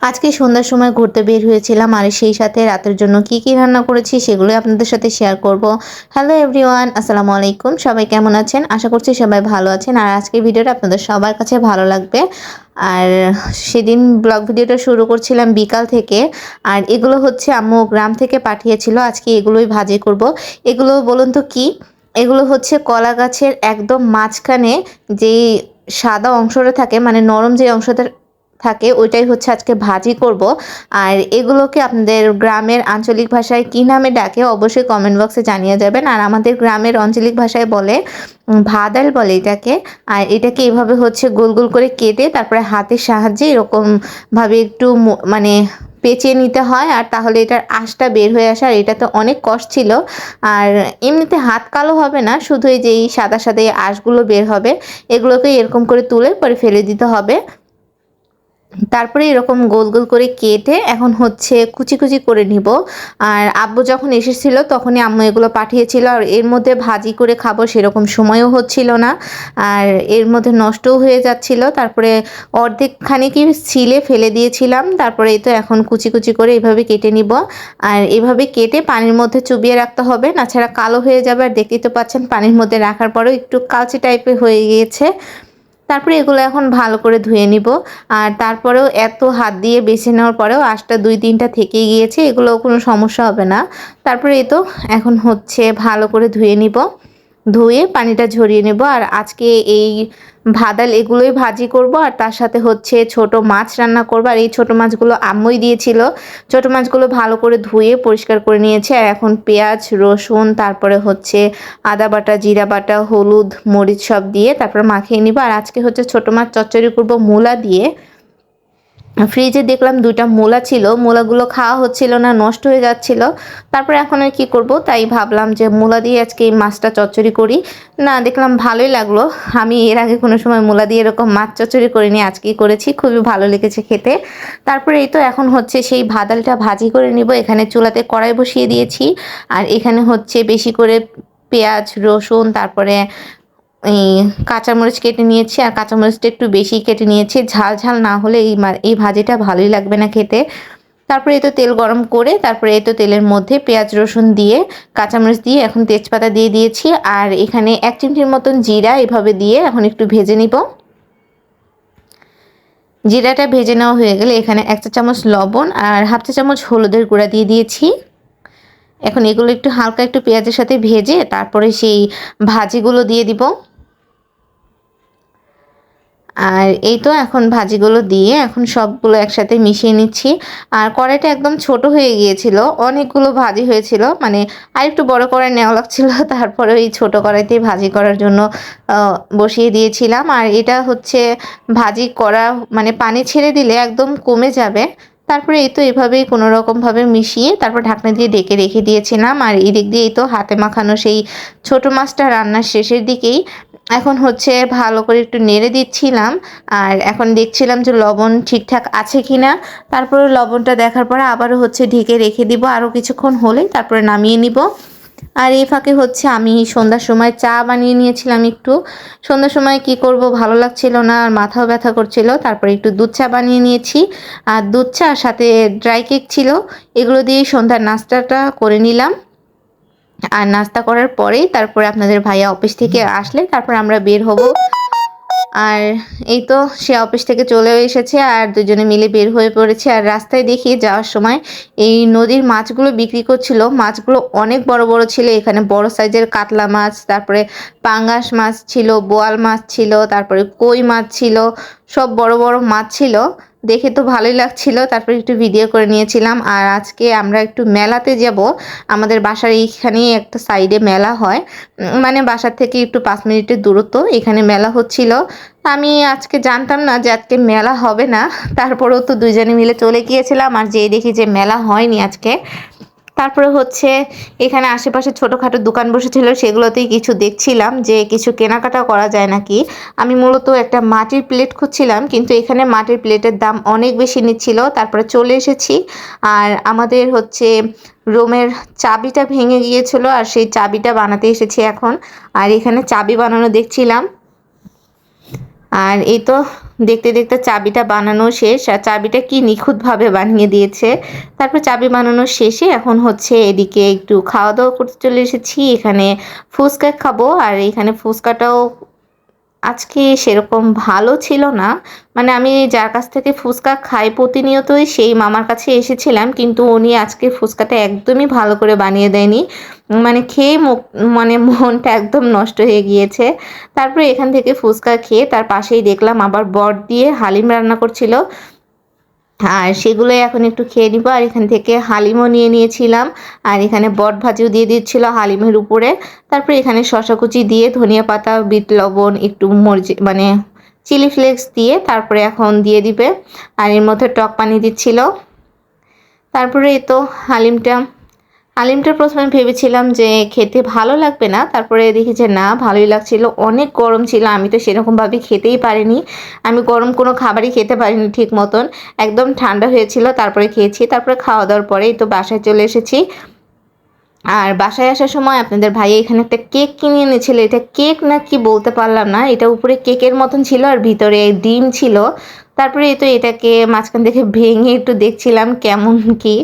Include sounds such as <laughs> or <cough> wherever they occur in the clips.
আজকে সন্ধ্যার সময় ঘুরতে বের হয়েছিলাম আর সেই সাথে রাতের জন্য কি কি রান্না করেছি সেগুলোই আপনাদের সাথে শেয়ার করব। হ্যালো এভরিওয়ান আসসালামু আলাইকুম। সবাই কেমন আছেন? আশা করছি সবাই ভালো আছেন। আর আজকের ভিডিওটা আপনাদের সবার কাছে ভালো লাগবে। আর সেদিন ব্লগ ভিডিওটা শুরু করছিলাম বিকাল থেকে। আর এগুলো হচ্ছে আম্মু গ্রাম থেকে পাঠিয়েছিল। আজকে এগুলোই ভাজি করব। এগুলো বলুন তো কি? এগুলো হচ্ছে কলা গাছের একদম মাঝখানে যেই সাদা অংশটা থাকে মানে নরম যে অংশটা থাকে, ওইটাই হচ্ছে আজকে ভাজি করব। আর এগুলোকে আপনাদের গ্রামের আঞ্চলিক ভাষায় কী নামে ডাকে অবশ্যই কমেন্ট বক্সে জানিয়ে যাবেন। আর আমাদের গ্রামের আঞ্চলিক ভাষায় বলে ভাদাল বলে এটাকে। আর এটাকে এভাবে হচ্ছে গোল গোল করে কেটে তারপরে হাতের সাহায্যে এরকমভাবে একটু মানে পেঁচিয়ে নিতে হয়। আর তাহলে এটার আঁশটা বের হয়ে আসে। আর এটাতে অনেক কষ্ট ছিল। আর এমনিতে হাত কালো হবে না, শুধু এই যে এই সাদা সাদা এই আঁশগুলো বের হবে এগুলোকে এরকম করে তুলে পরে ফেলে দিতে হবে। তারপরে এরকম গোল গোল করে কেটে এখন হচ্ছে কুচি কুচি করে নিব। আর আব্বু যখন এসেছিল তখনই আম্মু এগুলো পাঠিয়েছিল। আর এর মধ্যে ভাজি করে খাব সেরকম সময়ও হচ্ছিল না। আর এর মধ্যে নষ্টও হয়ে যাচ্ছিল। তারপরে অর্ধেকখানি কি ছিলে ফেলে দিয়েছিলাম। তারপরে তো এখন কুচি কুচি করে এভাবে কেটে নিব। আর এভাবে কেটে পানির মধ্যে চুবিয়ে রাখতে হবে। না ছাড়া কালো হয়ে যাবে। আর দেখতেই তো পাচ্ছেন পানির মধ্যে রাখার পরেও একটু কালচে টাইপের হয়ে গিয়েছে। তারপরে এগুলো এখন ভালো করে ধুয়ে নিব। আর তারপরেও এত হাত দিয়ে বেছে নেওয়ার পরেও আঁশটা দুই তিনটা থেকেই গিয়েছে এগুলো কোনো সমস্যা হবে না। তারপরে এ তো এখন হচ্ছে ভালো করে ধুয়ে নিব। ধুয়ে পানিটা ঝরিয়ে নেব। আর আজকে এই ভাদাল এগুলোই ভাজি করব। আর তার সাথে হচ্ছে ছোট মাছ রান্না করব। আর এই ছোট মাছগুলো আম্মুই দিয়েছিল। ছোট মাছগুলো ভালো করে ধুয়ে পরিষ্কার করে নিয়েছে। আর এখন পেঁয়াজ, রসুন, তারপরে হচ্ছে আদা বাটা, জিরা বাটা, হলুদ, মরিচ সব দিয়ে তারপর মাখিয়ে নিব। আর আজকে হচ্ছে ছোট মাছ চচ্চড়ি করব মূলা দিয়ে। ফ্রিজে দেখলাম দুইটা মূলা ছিল, মোলাগুলো খাওয়া হচ্ছিল না, নষ্ট হয়ে যাচ্ছিল। তারপরে এখন আর কি করব? তাই ভাবলাম যে মূলা দিয়ে আজকে এই মাছটা চচ্চড়ি করি। না, দেখলাম ভালোই লাগল। আমি এর আগে কোনো সময় মূলা দিয়ে এরকম মাছ চচ্চড়ি করিনি, আজকেই করেছি। খুবই ভালো লেগেছে খেতে। তারপরে এই তো এখন হচ্ছে সেই ভাদালটা ভাজি করে নিব। এখানে চুলাতে কড়াই বসিয়ে দিয়েছি। আর এখানে হচ্ছে বেশি করে পেঁয়াজ, রসুন, তারপরে এই কাঁচামরিচ কেটে নিয়েছি, আর কাঁচামরিচটা একটু বেশি কেটে নিয়েছি। ঝাল ঝাল না হলে এই এই ভাজিটা ভালোই লাগবে না খেতে। তারপরে এই তো তেল গরম করে, তারপরে এই তো তেলের মধ্যে পেঁয়াজ, রসুন দিয়ে, কাঁচামরিচ দিয়ে এখন তেজপাতা দিয়ে দিয়েছি। আর এখানে এক চিমটির মতন জিরা এভাবে দিয়ে এখন একটু ভেজে নিব। জিরাটা ভেজে নেওয়া হয়ে গেলে এখানে এক চা চামচ লবণ আর হাফ চা চামচ হলুদের গুঁড়া দিয়ে দিয়েছি। এখন এগুলো একটু হালকা একটু পেঁয়াজের সাথে ভেজে তারপরে সেই ভাজিগুলো দিয়ে দিব। আর এই তো এখন ভাজিগুলো দিয়ে এখন সবগুলো একসাথে মিশিয়ে নিচ্ছি। আর কড়াইটা একদম ছোট হয়ে গিয়েছিল, অনেকগুলো ভাজি হয়েছিল মানে আর একটু বড় কড়াই নেওয়া লাগছিল, <laughs> তারপরে এই ছোট কড়াইতেই ভাজি করার জন্য বসিয়ে দিয়েছিলাম। আর এটা হচ্ছে ভাজি করা মানে পানি ছেড়ে দিলে একদম কমে যাবে। তারপরে এই তো এভাবেই কোনো রকমভাবে মিশিয়ে তারপর ঢাকনা দিয়ে ডেকে রেখে দিয়েছিলাম। আর এদিক দিয়ে এই তো হাতে মাখানো সেই ছোট মাছটা রান্নার শেষের দিকেই এখন হচ্ছে ভালো করে একটু নেড়ে দিচ্ছিলাম, আর এখন দেখছিলাম যে লবণ ঠিকঠাক আছে কিনা। তারপরে লবণটা দেখার পরে আবারও হচ্ছে ঢেকে রেখে দিব, আরও কিছুক্ষণ হলে তারপরে নামিয়ে নিব। আর এই ফাঁকে হচ্ছে আমি সন্ধ্যার সময় চা বানিয়ে নিয়েছিলাম একটু। সন্ধ্যার সময় কি করব ভালো লাগছিল না, আর মাথাও ব্যথা করছিল, তারপরে একটু দুধ চা বানিয়ে নিয়েছি। আর দুধ চা, সাথে ড্রাই কেক ছিল, এগুলো দিয়ে সন্ধ্যার নাস্তাটা করে নিলাম। আর নাস্তা করার পরেই তারপরে আপনাদের ভাইয়া অফিস থেকে আসলে তারপর আমরা বের হব। আর এই তো সে অফিস থেকে চলেও এসেছে আর দুজনে মিলে বের হয়ে পড়েছে। আর রাস্তায় দেখি যাওয়ার সময় এই নদীর মাছগুলো বিক্রি করছিল। মাছগুলো অনেক বড় বড় ছিল। এখানে বড় সাইজের কাতলা মাছ, তারপরে পাঙ্গাস মাছ ছিল, বোয়াল মাছ ছিল, তারপরে কই মাছ ছিল, সব বড় বড় মাছ ছিল। দেখে তো ভালোই লাগছিল, তারপর একটু ভিডিও করে নিয়েছিলাম। আর আজকে আমরা একটু মেলাতে যাব। আমাদের বাসার এইখানেই একটা সাইডে মেলা হয়। মানে বাসার থেকে একটু পাঁচ মিনিটের দূরত্ব এখানে মেলা হচ্ছিল। আমি আজকে জানতাম না যে আজকে মেলা হবে না। তারপরেও তো দুজনে মিলে চলে গিয়েছিলাম। আর যেই দেখি যে মেলা হয়নি আজকে তারপরে হচ্ছে এখানে আশেপাশে ছোটোখাটো দোকান বসেছিল, সেগুলোতেই কিছু দেখছিলাম যে কিছু কেনাকাটা করা যায় নাকি। আমি মূলত একটা মাটির প্লেট খুঁজছিলাম, কিন্তু এখানে মাটির প্লেটের দাম অনেক বেশি নিচ্ছিল। তারপরে চলে এসেছি, আর আমাদের হচ্ছে রোমের চাবিটা ভেঙে গিয়েছিল, আর সেই চাবিটা বানাতে এসেছি এখন। আর এখানে চাবি বানানো দেখছিলাম। আর এই তো দেখতে দেখতে চাবিটা বানানো শেষ, আর চাবিটা কি নিখুঁতভাবে বানিয়ে দিয়েছে। তারপর চাবি বানানো শেষে এখন হচ্ছে এদিকে একটু খাওয়া দাওয়া করতে চলে এসেছি। এখানে ফুচকা খাব, আর এখানে ফুচকাটাও আজকে সেরকম ভালো ছিল না। মানে আমি যার কাছ থেকে ফুচকা খাই প্রতিনিয়তই সেই মামার কাছে এসেছিলাম, কিন্তু উনি আজকে ফুচকাটা একদমই ভালো করে বানিয়ে দেয়নি। মানে খেয়ে মুখ মানে মনটা একদম নষ্ট হয়ে গিয়েছে। তারপরে এখান থেকে ফুচকা খেয়ে তার পাশেই দেখলাম আবার বট দিয়ে হালিম রান্না করছিল। আর সেগুলো এখন একটু খেয়ে নিব। আর এখান থেকে হালিমও নিয়ে নিয়েছিলাম। আর এখানে বট ভাজিও দিয়ে দিচ্ছিল হালিমের উপরে। তারপরে এখানে শশা কুচি দিয়ে ধনিয়া পাতা, বিট লবণ, একটু মরিচ মানে চিলি ফ্লেক্স দিয়ে তারপরে এখন দিয়ে দিবে। আর এর মধ্যে টক পানি দিচ্ছিল। তারপরে তো হালিমটা হালিমটা প্রথমে ভেবেছিলাম যে খেতে ভালো লাগবে না, তারপরে দেখি যে না, ভালোই লাগছিল। অনেক গরম ছিল, আমি তো সেরকমভাবে খেতেই পারিনি। আমি গরম কোনো খাবারই খেতে পারিনি ঠিক মতন। একদম ঠান্ডা হয়েছিল, তারপরে খেয়েছি, তারপরে খাওয়া দাওয়ার পরেই তো বাসায় চলে এসেছি। আর বাসায় আসার সময় আপনাদের ভাই এখানে একটা কেক কিনে এনেছিল, এটা কেক না কি বলতে পারলাম না, এটা উপরে কেকের মতন ছিল আর ভিতরে ডিম ছিল। তারপরে এই তো এটাকে মাঝখান থেকে ভেঙে একটু দেখছিলাম কেমন কি।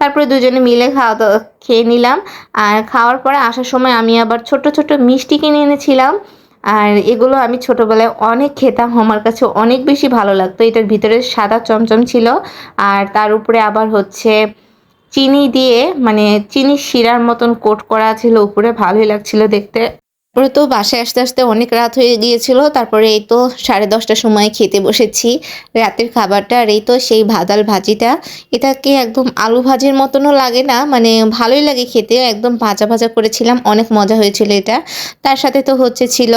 তারপরে দুজনে মিলে খাওয়া দাওয়া খেয়ে নিলাম। আর খাওয়ার পরে আসার সময় আমি আবার ছোট ছোট মিষ্টি কিনে এনেছিলাম। আর এগুলো আমি ছোটোবেলায় অনেক খেতাম। আমার কাছে অনেক বেশি ভালো লাগতো। এটার ভিতরে সাদা চমচম ছিল। আর তার উপরে আবার হচ্ছে চিনি দিয়ে মানে চিনি শিরার মতন কোট করা ছিল। উপরে ভালোই লাগছিল দেখতে। তারপরে তো বাসায় আসতে আসতে অনেক রাত হয়ে গিয়েছিল। তারপরে এই তো সাড়ে দশটার সময় খেতে বসেছি রাতের খাবারটা। আর এই তো সেই ভাদাল ভাজিটা। এটাকে একদম আলু ভাজির মতনও লাগে না মানে ভালোই লাগে খেতে। একদম ভাজা ভাজা করেছিলাম, অনেক মজা হয়েছিল এটা। তার সাথে তো হচ্ছে ছিল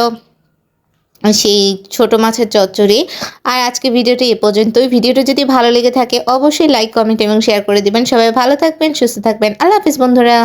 সেই ছোট মাছের চচ্চড়ি। আর আজকে ভিডিওটি এ পর্যন্তই। ভিডিওটা যদি ভালো লেগে থাকে, অবশ্যই লাইক কমেন্ট এবং শেয়ার করে দিবেন। সবাই ভালো থাকবেন, সুস্থ থাকবেন। আল্লাহ হাফিজ বন্ধুরা।